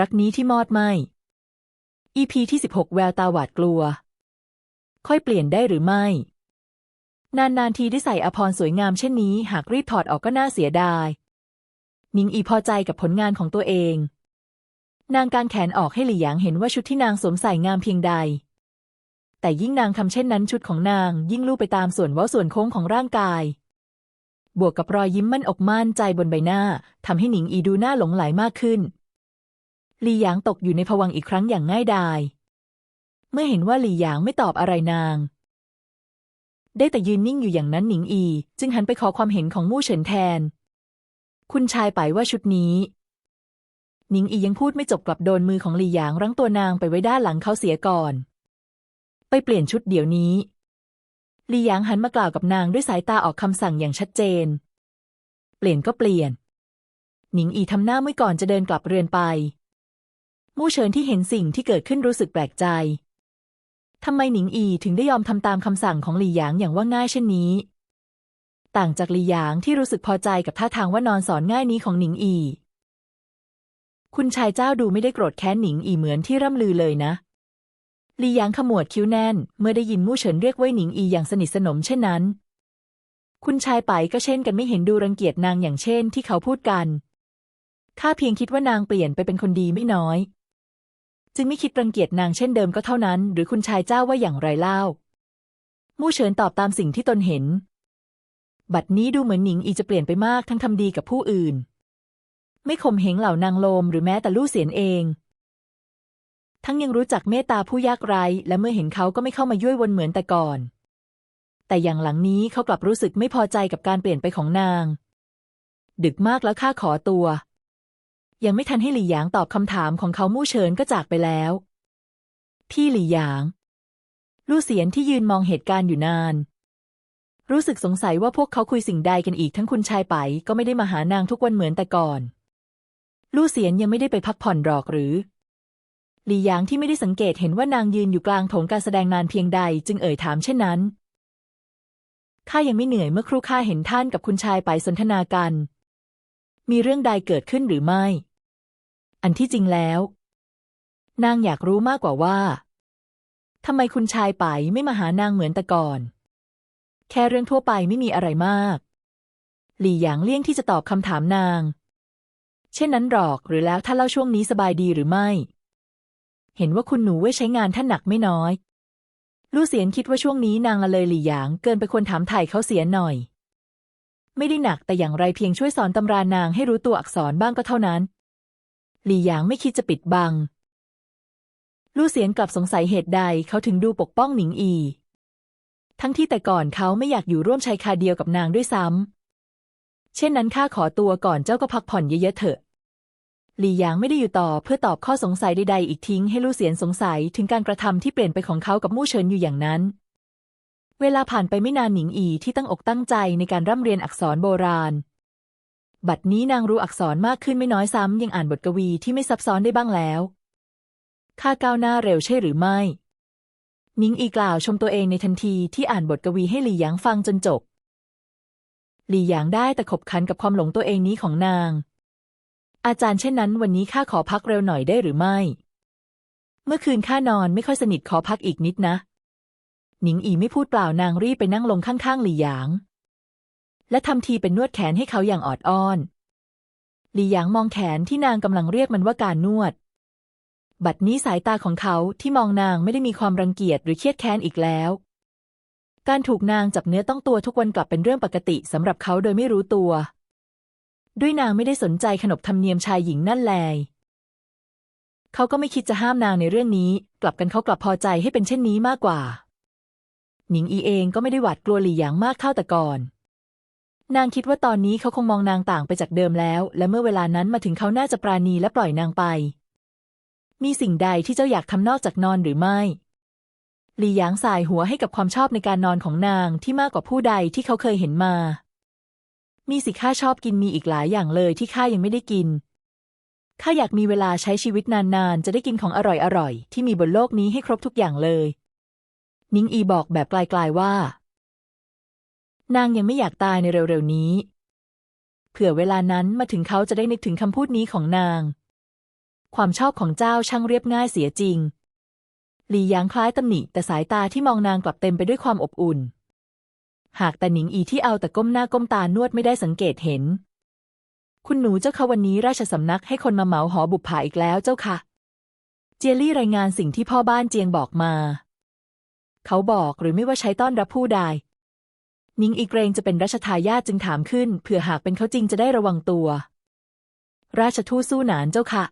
รักนี้ที่มอดไหม EP ที่ 16 แววตาหวาดกลัว ค่อยเปลี่ยนได้หรือไม่ นาน ๆ ทีได้ใส่อภรสวยงามเช่นนี้ หากรีบถอดออกก็น่าเสียดาย นิงอีพอใจกับผลงานของตัวเอง นางการแขนออกให้หลี่หยางเห็นว่าชุดที่นางสวมใส่งามเพียงใด แต่ยิ่งนางทำเช่นนั้นชุดของนางยิ่งลู่ไปตามส่วนเว้าส่วนโค้งของร่างกาย บวกกับรอยยิ้มมั่นอกมั่นใจบนใบหน้าทำให้หนิงอีดูหน้าหลงไหลมากขึ้น หลี่หยางตกอยู่ในภวังอีกครั้งอย่างง่ายดาย เมื่อเห็นว่าหลี่หยางไม่ตอบอะไรนาง ได้แต่ยืนนิ่งอยู่อย่างนั้นหนิงอี จึงหันไปขอความเห็นของมู่เฉินแทน คุณชายไปว่าชุดนี้ หนิงอียังพูดไม่จบกลับโดนมือของหลี่หยางรั้งตัวนางไปไว้ด้านหลังเขาเสียก่อน ไปเปลี่ยนชุดเดี๋ยวนี้หลี่หยางหันมากล่าวกับนางด้วยสายตาออกคำสั่งอย่างชัดเจน เปลี่ยนก็เปลี่ยนหนิงอีทำหน้าเมื่อก่อนจะเดินกลับเรือนไป มู่เฉินที่เห็นสิ่งที่เกิดขึ้นรู้สึกแปลกใจทำไมหนิงอีถึงได้ยอมทำตามคำสั่งของหลี่หยางอย่างว่าง่ายเช่นนี้ ต่างจากหลี่หยางที่รู้สึกพอใจกับท่าทางว่านอนสอนง่ายนี้ของหนิงอี คุณชายเจ้าดูไม่ได้โกรธแค้นหนิงอีเหมือนที่ร่ำลือเลยนะหลี่หยางขมวดคิ้วแน่น เมื่อได้ยินมู่เฉินเรียกเว่ยหนิงอีอย่างสนิทสนมเช่นนั้น คุณชายไปก็เช่นกันไม่เห็นดูรังเกียจนางอย่างเช่นที่เขาพูดกันข้าเพียงคิดว่านางเปลี่ยนไปเป็นคนดีไม่น้อย จึงไม่คิดรังเกียจนางเช่นเดิมก็เท่านั้น หรือคุณชายเจ้าว่าอย่างไรเล่า มู่เฉินตอบตามสิ่งที่ตนเห็น บัดนี้ดูเหมือนหนิงอีจะเปลี่ยนไปมากทั้งทำดีกับผู้อื่น ไม่ข่มเหงเหล่านางโลมหรือแม้แต่ลู่เสียนเอง ทั้งยังรู้จักเมตตาผู้ยากไร้และเมื่อเห็นเขาก็ไม่เข้ามายุ่ยวนเหมือนแต่ก่อน แต่อย่างหลังนี้เขากลับรู้สึกไม่พอใจกับการเปลี่ยนไปของนาง ดึกมากแล้วข้าขอตัว ยังไม่ทันให้หลี่หยางตอบคำถามของเขามู่เฉินก็จากไปแล้ว พี่หลี่หยาง ลู่เสียนที่ยืนมองเหตุการณ์อยู่นาน รู้สึกสงสัยว่าพวกเขาคุยสิ่งใดกันอีกทั้งคุณชายไปก็ไม่ได้มาหานางทุกวันเหมือนแต่ก่อน ลู่เสียนยังไม่ได้ไปพักผ่อนหรอกหรือ หลี่หยางที่ไม่ได้สังเกตเห็นว่านางยืนอยู่กลางโถงการแสดงนานเพียงใดจึงเอ่ยถามเช่นนั้นข้ายังไม่เหนื่อยเมื่อครู่ข้าเห็นท่านกับคุณชายไปสนทนากัน มีเรื่องใดเกิดขึ้นหรือไม่ อันที่จริงแล้ว นางอยากรู้มากกว่าว่าทำไมคุณชายไปไม่มาหานางเหมือนแต่ก่อน แค่เรื่องทั่วไปไม่มีอะไรมาก หลี่หยางเลี่ยงที่จะตอบคำถามนาง เช่นนั้นหรอกหรือแล้วท่าเล่าช่วงนี้สบายดีหรือไม่ เห็นว่าคุณหนูเว่ยใช้งานท่านหนักไม่น้อยลู่เสียนคิดว่าช่วงนี้นางละเลยหลี่หยางเกินไปควรถามไถ่เขาเสียหน่อย ไม่ได้หนักแต่อย่างไรเพียงช่วยสอนตำรานางให้รู้ตัวอักษรบ้างก็เท่านั้น หลี่หยางไม่คิดจะปิดบัง ลู่เสียนกลับสงสัยเหตุใดเขาถึงดูปกป้องหนิงอี ทั้งที่แต่ก่อนเขาไม่อยากอยู่ร่วมชายคาเดียวกับนางด้วยซ้ำ เช่นนั้นข้าขอตัวก่อนเจ้าก็พักผ่อนเยอะๆเถอะ หลี่หยางไม่ได้อยู่ต่อเพื่อตอบข้อสงสัยใดๆอีกทิ้งให้ลู่เสียนสงสัยถึงการกระทำที่เปลี่ยนไปของเขากับมู่เฉินอยู่อย่างนั้นเวลาผ่านไปไม่นานหนิงอีที่ตั้งอกตั้งใจในการร่ำเรียนอักษรโบราณ บัดนี้นางรู้อักษรมากขึ้นไม่น้อยซ้ำยังอ่านบทกวีที่ไม่ซับซ้อนได้บ้างแล้ว ข้าก้าวหน้าเร็วใช่หรือไม่นิงอีกล่าวชมตัวเองในทันทีที่อ่านบทกวีให้หลี่หยางฟังจนจบ หลี่หยางได้แต่ขบขันกับความหลงตัวเองนี้ของนาง อาจารย์เช่นนั้น วันนี้ข้าขอพักเร็วหน่อยได้หรือไม่ เมื่อคืนข้านอนไม่ค่อยสนิทขอพักอีกนิดนะ หนิงอีไม่พูดเปล่านางรีบไปนั่งลงข้างๆหลี่หยาง และทำทีเป็นนวดแขนให้เขาอย่างออดอ้อน หลี่หยางมองแขนที่นางกำลังเรียกมันว่าการนวด บัดนี้สายตาของเขาที่มองนางไม่ได้มีความรังเกียจหรือเครียดแค้นอีกแล้ว การถูกนางจับเนื้อต้องตัวทุกวันกลับเป็นเรื่องปกติสำหรับเขาโดยไม่รู้ตัว ด้วยนางไม่ได้สนใจขนบธรรมเนียมชายหญิงนั่นแลเขาก็ไม่คิดจะห้ามนางในเรื่องนี้ กลับกันเขากลับพอใจให้เป็นเช่นนี้มากกว่า หนิงอีเองก็ไม่ได้หวาดกลัวหลี่หยางมากเท่าแต่ก่อน นางคิดว่าตอนนี้เขาคงมองนางต่างไปจากเดิมแล้ว และเมื่อเวลานั้นมาถึงเขาน่าจะปราณีและปล่อยนางไป มีสิ่งใดที่เจ้าอยากทำนอกจากนอนหรือไม่หลี่หยางสายหัวให้กับความชอบในการนอนของนางที่มากกว่าผู้ใดที่เขาเคยเห็นมา มีสิข้าชอบกินมีอีกหลายอย่างเลยที่ข้ายังไม่ได้กิน ข้าอยากมีเวลาใช้ชีวิตนานๆ จะได้กินของอร่อยๆ ที่มีบนโลกนี้ให้ครบทุกอย่างเลย นิงอีบอกแบบไกลๆว่า นางยังไม่อยากตายในเร็วๆนี้ เผื่อเวลานั้นมาถึงเขาจะได้นึกถึงคำพูดนี้ของนาง ความชอบของเจ้าช่างเรียบง่ายเสียจริง หลีหยางคล้ายตำหนิแต่สายตาที่มองนางกลับเต็มไปด้วยความอบอุ่น หากแต่หนิงอีที่เอาแต่ก้มหน้าก้มตานวดไม่ได้สังเกตเห็น คุณหนูเจ้าคะวันนี้ราชสำนักให้คนมาเหมาหอบุปผาอีกแล้วเจ้าค่ะ เจียลี่รายงานสิ่งที่พ่อบ้านเจียงบอกมา เขาบอกหรือไม่ว่าใช้ต้อนรับผู้ใด นิงอีเกรงจะเป็นรัชทายาทจึงถามขึ้น เผื่อหากเป็นเขาจริงจะได้ระวังตัว ราชทูตสู้หนานเจ้าค่ะ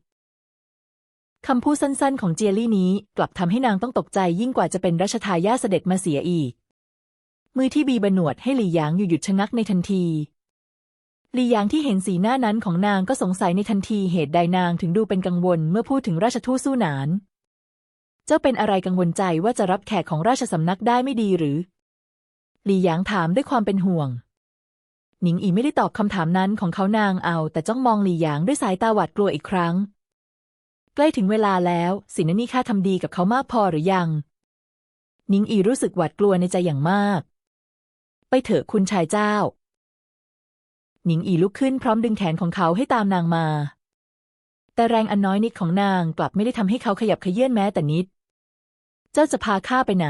คำพูดสั้นๆ ของเจียลี่นี้กลับทำให้นางต้องตกใจยิ่งกว่าจะเป็นรัชทายาทเสด็จมาเสียอีก มือที่บีบหนวดให้หลี่หยางอยู่หยุดชะงักในทันที หลี่หยางที่เห็นสีหน้านั้นของนางก็สงสัยในทันทีเหตุใดนางถึงดูเป็นกังวลเมื่อพูดถึงราชทูตสู้หนาน เจ้าเป็นอะไรกังวลใจว่าจะรับแขกของราชสำนักได้ไม่ดีหรือ หลี่หยางถามด้วยความเป็นห่วง หนิงอีไม่ได้ตอบคำถามนั้นของเขานางเอา แต่จ้องมองหลี่หยางด้วยสายตาหวาดกลัวอีกครั้ง ใกล้ถึงเวลาแล้วสินนี่ข้าทำดีกับเขามากพอหรือยังหนิงอีรู้สึกหวาดกลัวในใจอย่างมาก ไปเถอะคุณชายเจ้าหนิงอีลุกขึ้นพร้อมดึงแขนของเขาให้ตามนางมา แต่แรงอันน้อยนิดของนางกลับไม่ได้ทำให้เขาขยับเขยื่อนแม้แต่นิด เจ้าจะพาข้าไปไหน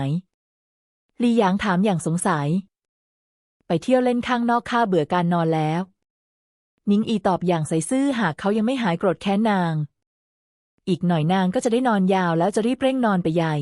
ลีหยางถามอย่างสงสัย ไปเที่ยวเล่นข้างนอกข้าเบื่อการนอนแล้ว นิงอีตอบอย่างใสซื่อหากเขายังไม่หายโกรธแค้นนาง อีกหน่อยนางก็จะได้นอนยาวแล้วจะรีบเร่งนอนไปใหญ่